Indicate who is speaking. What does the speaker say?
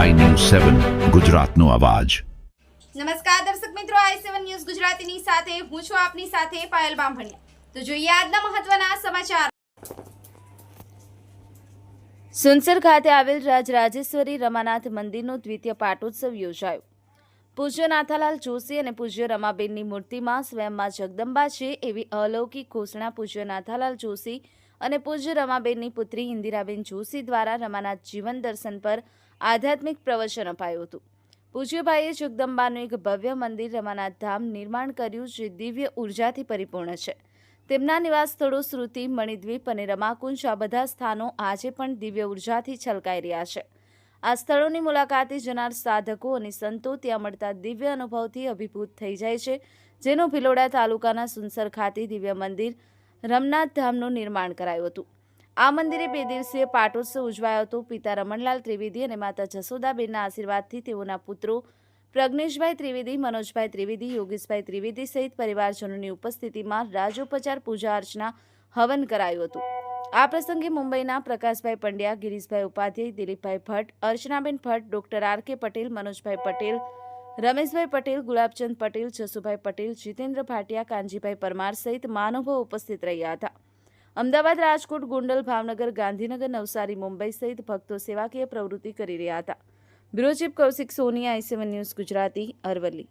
Speaker 1: સેવન ગુજરાતનો અવાજ.
Speaker 2: નમસ્કાર દર્શક મિત્રો આઈ સેવન ન્યૂઝ ગુજરાતીની સાથે હું છું આપની સાથે પાયલ બામભણિયા. તો જોઈએ આજના મહત્વના સમાચાર. સુનસર ખાતે આવેલ રાજરાજેશ્વરી રમાનાથ મંદિરનો દ્વિતીય પાટોત્સવ યોજાયો. પૂજ્ય નાથાલાલ જોશી અને પૂજ્ય રમાબેનની મૂર્તિમાં સ્વયંમાં જગદંબા છે એવી અલૌકિક ઘોષણા પૂજ્ય નાથાલાલ જોશી અને પૂજ્ય રમાબેનની પુત્રી ઇન્દિરાબેન જોશી દ્વારા રમાનાથ જીવન દર્શન પર આધ્યાત્મિક પ્રવચન અપાયું હતું. પૂજ્યભાઈએ જગદંબાનું એક ભવ્ય મંદિર રમાનાથ ધામ નિર્માણ કર્યું, જે દિવ્ય ઉર્જાથી પરિપૂર્ણ છે. તેમના નિવાસ સ્થળો શ્રુતિ, મણિદ્વીપ અને રમાકુંજ આ બધા સ્થાનો આજે પણ દિવ્ય ઉર્જાથી છલકાઈ રહ્યા છે. આ સ્થળોની મુલાકાતે જનાર સાધકો અને સંતો ત્યાં મળતા દિવ્ય અનુભવથી અભિભૂત થઈ જાય છે. જેનું ભિલોડા તાલુકાના સુનસર ખાતે દિવ્ય મંદિર રમનાથ ધામનું નિર્માણ કરાયું હતું. આ મંદિરે બે દિવસીય પાટોત્સવ ઉજવાયો હતો. પિતા રમણલાલ ત્રિવેદી અને માતા જસોદાબેનના આશીર્વાદથી તેઓના પુત્રો પ્રજ્ઞેશભાઈ ત્રિવેદી, મનોજભાઈ ત્રિવેદી, યોગેશભાઈ ત્રિવેદી સહિત પરિવારજનોની ઉપસ્થિતિમાં રાજોપચાર પૂજા અર્ચના હવન કરાયું હતું. આ પ્રસંગે મુંબઈના પ્રકાશભાઈ પંડ્યા, ગિરીશભાઈ ઉપાધ્યાય, દિલીપભાઈ Bhatt, અર્ચનાબેન Bhatt, doctor R K Patel, મનોજભાઈ પટેલ રમેશભાઈ પટેલ, ગુલાબચંદ પટેલ, જસુભાઈ પટેલ, જીતેન્દ્ર ભાટિયા, કાનજીભાઈ પરમાર સહિત માનવો ઉપસ્થિત રહ્યા હતા. અમદાવાદ, રાજકોટ, ગોંડલ, ભાવનગર, ગાંધીનગર, નવસારી, મુંબઈ સહિત ભક્તો સેવાકીય પ્રવૃત્તિ કરી રહ્યા હતા. Bureau chief Kaushik Soni I seven news Gujarati, Aravalli.